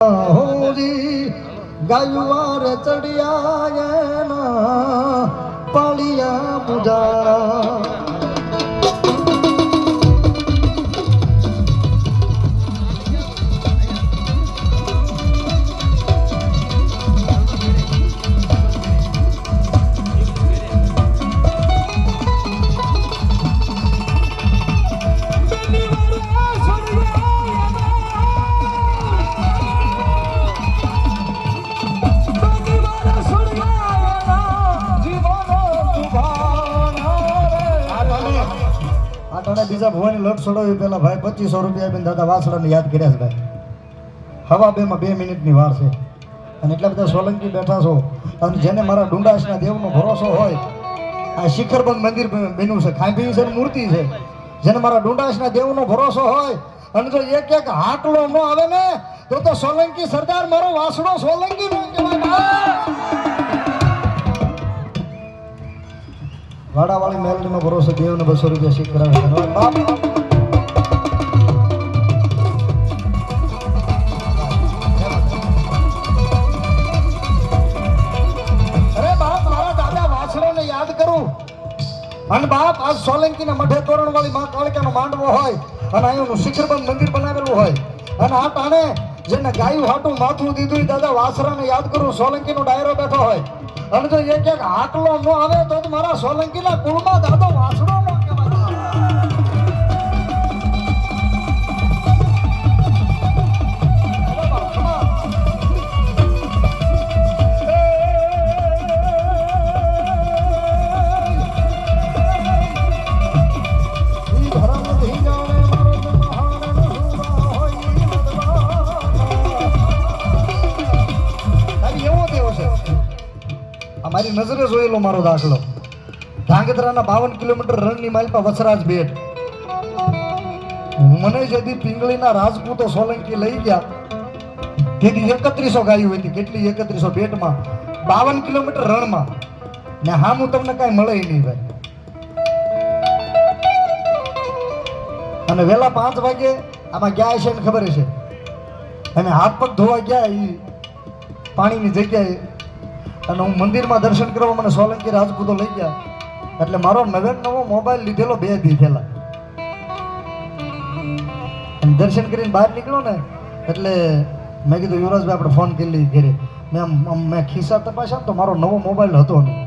હોરી ગાયુવાર ચડિયા પાળિયા પૂજા. બીજા ભવાની લોટ છોડવી પેલા ભાઈ પચીસો રૂપિયા આપીને દાદા વાસડાને યાદ કર્યા છે ભાઈ. હવા બેમાં બે મિનિટની વાર છે. અને એટલા બધા સોલંકી બેઠા છો. અને જેને મારા ડુંડાસના દેવનો ભરોસો હોય, આ શિખરબંધ મંદિર બન્યું છે. ખાંભી છે મૂર્તિ છે. જેને મારા ડુંડાસના દેવનો ભરોસો હોય, અને જો એક એક હાકલો ન આવે ને, તો તો સોલંકી સરદાર મારો વાસડો સોલંકી નો વાડાવાળી મેલડીમાં ભરોસો દેવને બસો રૂપિયા શીખ કરાવે છે. બાપ અને બાપ, આ સોલંકી ના મઢે તોરણ વાળી માં કાળકાનો માંડવો હોય અને અહીંનું શિખરબંધ મંદિર બનાવેલું હોય. અને આ ટાણે જેને ગાયું હાટું માથું દીધું દાદા વાસરાને યાદ કરું, સોલંકીનો ડાયરો બેઠો હોય. અને જો એક એક હાકલો ન આવે, તો મારા સોલંકીના કુળમાં દાદો વાસડો મારી નજરે જોયેલો મારો દાખલો. ધાંગધ્રાના બાવન કિલોમીટર રણની માલપા વસરાજ બેટ મને જેથી પિંગળીના રાજપૂતો સોલંકી લઈ ગયા. તેથી એકત્રીસો ગાયું હતી, કેટલી એકત્રીસો બેટમાં બાવન કિલોમીટર રણમાં. ને હા, હું તમને કાંઈ મળે નહીં ભાઈ. અને વહેલા પાંચ વાગે આમાં ગયા છે ને ખબર છે અને હાથ પગ ધોવા ગયા એ પાણીની જગ્યાએ અને હું મંદિરમાં દર્શન કરવા મને સોલંકી રાજપૂતો લઈ ગયા. એટલે મારો નવે નવો મોબાઈલ લીધેલો બે દી થયેલા દર્શન કરીને બહાર નીકળ્યો ને, એટલે મેં કીધું, યુવરાજભાઈ, આપણે ફોન કરી લીધી ઘરે. મેં આમ મેં ખિસ્સા તપાસ્યા તો મારો નવો મોબાઈલ હતો નહીં.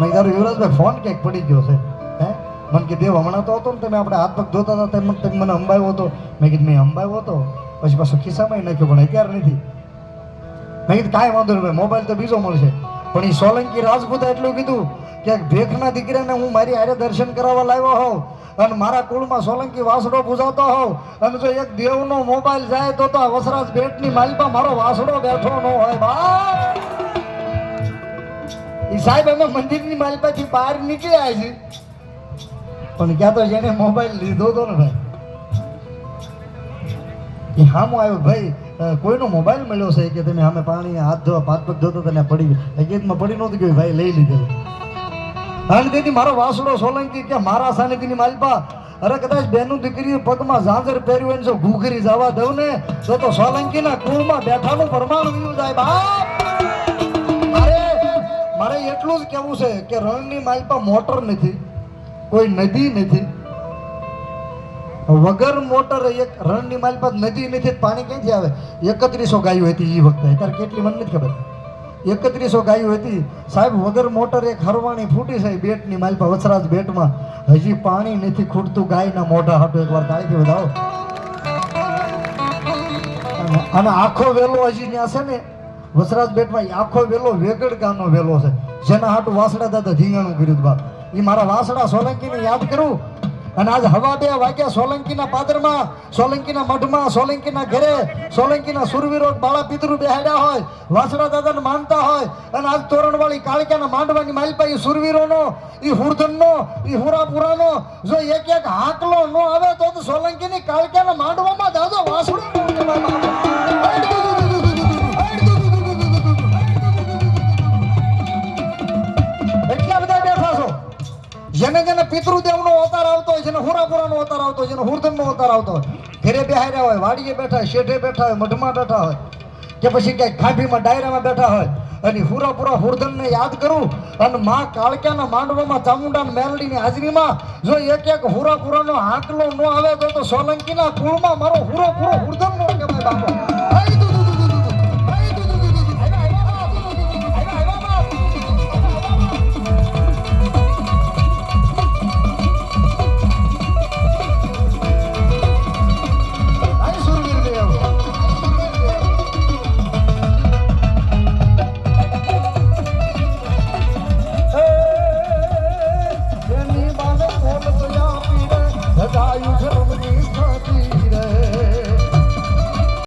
મેં કીધું યુવરાજભાઈ ફોન ક્યાંક પડી ગયો છે? હે? મને કે દેવ હમણાં તો હતો ને તમે આપણે હાથ પગ ધોતા હતા, તેમ મને અંબાવ્યો હતો. મેં કીધું, મેં અંબાવ્યો હતો. પછી પાછો ખિસ્સામાં નાખ્યો, પણ અત્યારે નથી. કીધું કાંઈ વાંધો નહીં મોબાઈલ તો બીજો મળશે. પણ એ સોલંકી રાજપૂતે એટલું કીધું કે ભેખના દીકરાને હું મારી હારે દર્શન કરાવવા લાવ્યો હોઉં અને મારા કુળમાં સોલંકી વાસડો પૂજાતો હોઉં અને જો એક દેવનો મોબાઈલ જાય તો તો વસરાજ બેટની માલિપા મારો વાસડો બેઠો ન હોય બા એ સાહેબ અમે મંદિરની માલિપાથી બહાર નીકળ્યા છે પણ ક્યાં તો જેને મોબાઈલ લીધો હતો ને ભાઈ. એ હામો આવ્યો, ભાઈ કોઈનો મોબાઈલ મળ્યો છે કે તમે સામે પાણી હાથ ધોવા પાત પગ ધોતો તને પડી હકીકતમાં પડી નહોતી ગયું ભાઈ લઈ લીધેલું. અને તેથી મારો વાસડો સોલંકી કે મારા સાનિધ્યની માલપા. અરે કદાચ બેનું દીકરી પગમાં ઝાંઝર પહેર્યું હોય જો ઘૂઘરી જવા દઉં ને, તો તો સોલંકીના કુળમાં બેઠાનું પ્રમાણ વયું જાય. બાપ! મારે એટલું જ કહેવું છે કે રણની માલપા મોટર નથી, કોઈ નદી નથી વગર મોટર એક રણની માલપા નદી નથી પાણી ક્યાંથી આવે? એકત્રીસો ગાયો હતી એ વખતે. અત્યારે કેટલી મને નથી ખબર. એકત્રીસો ગાયો હતી. સાહેબ, વગર મોટર એક હરવાણી ફૂટી છે. બેટની માલપા વસરાજ બેટમાં. હજી પાણી નથી ખૂટતું. ગાયના મોઢા હાટો એકવાર તાળીથી વધાવો. અને- આખો વેલો હજી ત્યાં છે ને, વસરાજ બેટમાં આખો વેલો વેગડ ગામનો વેલો છે. જેના હાટું વાસડા દાદા ધીંગાણું કર્યું બાપ. એ મારા વાસડા સોલંકીને યાદ કરું. અને આજ હવા બે વાગ્યા સોલંકીના પાદરમાં, સોલંકીના મઢમાં, સોલંકીના ઘરે, સોલંકીના સુરવીરો બાળા પિતૃ બેહાડ્યા હોય વાસણા દાદાને માનતા હોય, અને આજ તોરણવાળી કાળક્યાના માંડવાની માલપાઈ સુરવીરોનો એ હુરધનનો એ હુરાપુરાનો, જો એક એક હાકલો નો આવે તો સોલંકીની કાળક્યાના માંડવામાં દાદો વાસડો જેને જેને પિતૃદેવનો અવતાર આવતો હોય જેને હુરાપુરાનો અવતાર આવતો હોય જેને હુરધનનો અવતાર આવતો હોય, ઘરે બેહાર્યા હોય, વાડીએ બેઠા હોય શેઠે બેઠા હોય, મઢમાં બેઠા હોય, કે પછી ક્યાંક ખાંભીમાં ડાયરામાં બેઠા હોય, અને હુરાપુરા પૂરા હુરધનને યાદ કરું, અને મા કાળક્યાના માંડવામાં ચામુંડાના મેલડીની હાજરીમાં જો એક એક હુરાપુરાનો હાંકલો ન આવે તો સોલંકીના કુળમાં મારો હુરાપુરો પૂરો હુરધન નો કહેવાય બાપો.